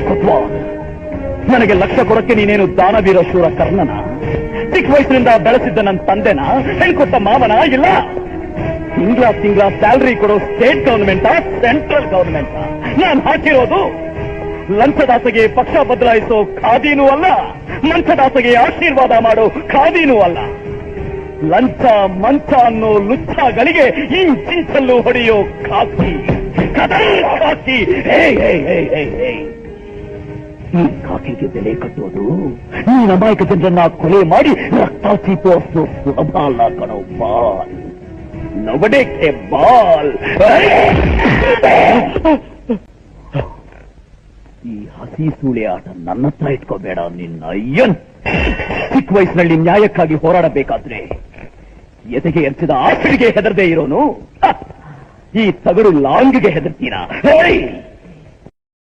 ಕೊಟ್ವಾಲ್ ನನಗೆ ಲಕ್ಷ ಕೊಡಕ್ಕೆ ನೀನೇನು ದಾನವೀರ ಶೂರ ಕರ್ಣನ? ಚಿಕ್ಕ ವಯಸ್ಸಿನಿಂದ ಬೆಳೆಸಿದ್ದ ನನ್ನ ತಂದೆನ ಹೇಳ್ಕೊಟ್ಟ ಮಾವನ? ಇಲ್ಲ. ತಿಂಗಳ ತಿಂಗಳ ಸ್ಯಾಲರಿ ಕೊಡೋ ಸ್ಟೇಟ್ ಗವರ್ಮೆಂಟ್ ಸೆಂಟ್ರಲ್ ಗವರ್ಮೆಂಟ್ ನಾನು ಹಾಕಿರೋದು ಲಂಚದಾಸಗೆ ಪಕ್ಷ ಬದಲಾಯಿಸೋ ಖಾದಿನೂ ಅಲ್ಲ, ಮಂಚದಾಸಗೆ ಆಶೀರ್ವಾದ ಮಾಡೋ ಖಾದಿನೂ ಅಲ್ಲ. ಲಂಚ, ಮಂಚ ಅನ್ನೋ ಲುಚ್ಚಗಳಿಗೆ ಈ ಚಿಂಚಲ್ಲೂ ಹೊಡೆಯೋ ಖಾಕಿ. ಹೇ. ಈ ಕಾಕಿಗೆ ಬೆಲೆ ಕಟ್ಟೋದು? ಈ ಅಮಾಯಕ ಜನರನ್ನ ಕೊಲೆ ಮಾಡಿ ರಕ್ತ ಚೀಪೋಷ್ಟು ಸುಲಭ ಅಲ್ಲ ಕಣೋ ಬಾಲ್. ನವಡೆಕ್ಕೆ ಬಾಲ್ ಈ ಹಸಿ ಸೂಳೆ ಆಟ ನನ್ನ ಹತ್ರ ಇಟ್ಕೋಬೇಡ ನಿನ್ನ ಅಯ್ಯನ್. ಚಿಕ್ಕ ವಯಸ್ಸಿನಲ್ಲಿ ನ್ಯಾಯಕ್ಕಾಗಿ ಹೋರಾಡಬೇಕಾದ್ರೆ ಎದೆಗೆ ಎರ್ಚಿದ ಆಸ್ತಿಗೆ ಹೆದರದೇ ಇರೋನು! ಈ ತಗಡು ಲಾಂಗ್ಗೆ ಹೆದರ್ತೀರಾ